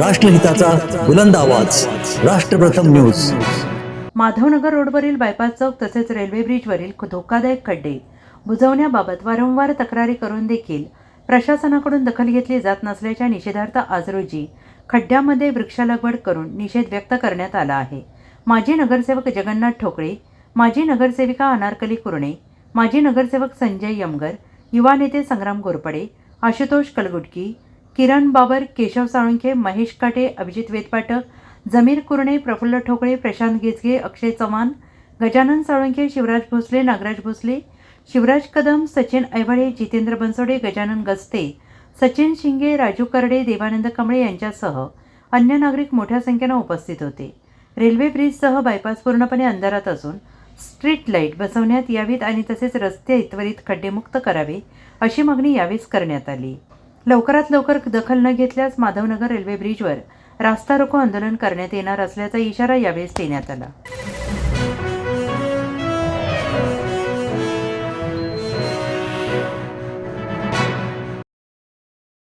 राष्ट्रहिताचा बुलंद आवाज. राष्ट्रप्रथम न्यूज. माधवनगर रोडवरील बायपास चौक तसेच रेल्वे ब्रिजवरील धोकादायक खड्डे. बुजवण्याबाबत वारंवार तक्रारी करून देखील प्रशासनाकडून दखल घेतली जात नसल्याच्या निषेधार्थ आज रोजी खड्ड्यामध्ये वृक्षालागवड करून निषेध व्यक्त करण्यात आला आहे. माजी नगरसेवक जगन्नाथ ठोकळे माजी नगरसेविका अनारकली कुरणे माजी नगरसेवक संजय यमगर युवा नेते संग्राम घोरपडे आशुतोष कलगुटकी किरण बाबर केशव साळुंखे महेश काटे अभिजित वेदपाठक जमीर कुरणे प्रफुल्ल ठोकळे प्रशांत गिजगे अक्षय चव्हाण गजानन साळुंखे शिवराज भोसले नागराज भोसले शिवराज कदम सचिन ऐवळे जितेंद्र बनसोडे गजानन गस्ते सचिन शिंगे राजू करडे देवानंद कांबळे यांच्यासह अन्य नागरिक मोठ्या संख्येनं उपस्थित होते. रेल्वे ब्रिजसह बायपास पूर्णपणे अंधारात असून स्ट्रीट लाइट बसवण्यात यावीत आणि तसेच रस्ते त्वरित खड्डेमुक्त करावे अशी मागणी यावेळेस करण्यात आली. लवकरात लवकर दखल न घेतल्यास माधवनगर रेल्वे ब्रिजवर रास्ता रोको आंदोलन करण्यात येणार असल्याचा इशारा यावेळेस देण्यात आला.